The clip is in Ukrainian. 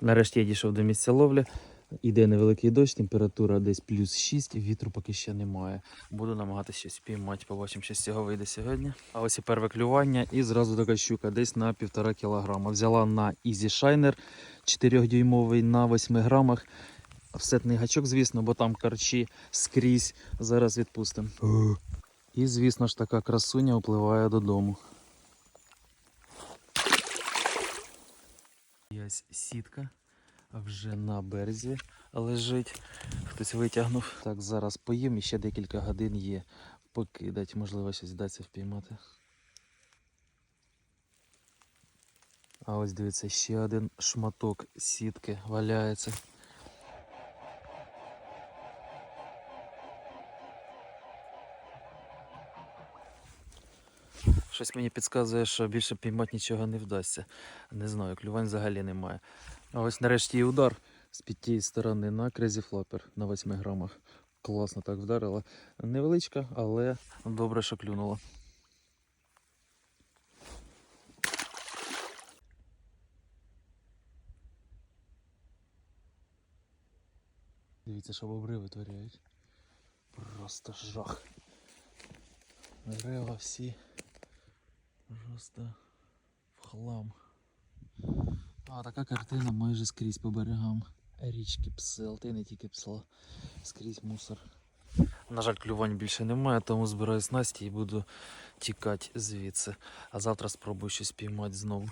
Нарешті я дійшов до місця ловлі. Іде невеликий дощ, температура десь плюс 6, вітру поки ще немає. Буду намагатися щось піймати, побачимо, що з цього вийде сьогодні. А ось і перве клювання, і зразу така щука, десь на півтора кілограма. Взяла на Easy Shiner 4-дюймовий на 8 грамах. Всетний гачок, звісно, бо там карчі скрізь. Зараз відпустимо. І, звісно ж, така красуня впливає додому. Ось сітка вже на березі лежить. Хтось витягнув. Так, зараз поїм і ще декілька годин є. Покидать, можливо, щось вдасться впіймати. А ось дивіться, ще один шматок сітки валяється. Щось мені підказує, що більше піймати нічого не вдасться. Не знаю, клювань взагалі немає. А ось нарешті і удар з під тієї сторони на Crazy Flapper на 8 грамах. Класно так вдарила. Невеличка, але добре, що клюнула. Дивіться, що бобри витворяють. Просто жах. Дерева всі просто в хлам. А така картина майже скрізь по берегам. Річки псел, та й не тільки псел, скрізь мусор. На жаль, клювань більше немає, тому збираю снасті і буду тікати звідси. А завтра спробую щось піймати знову.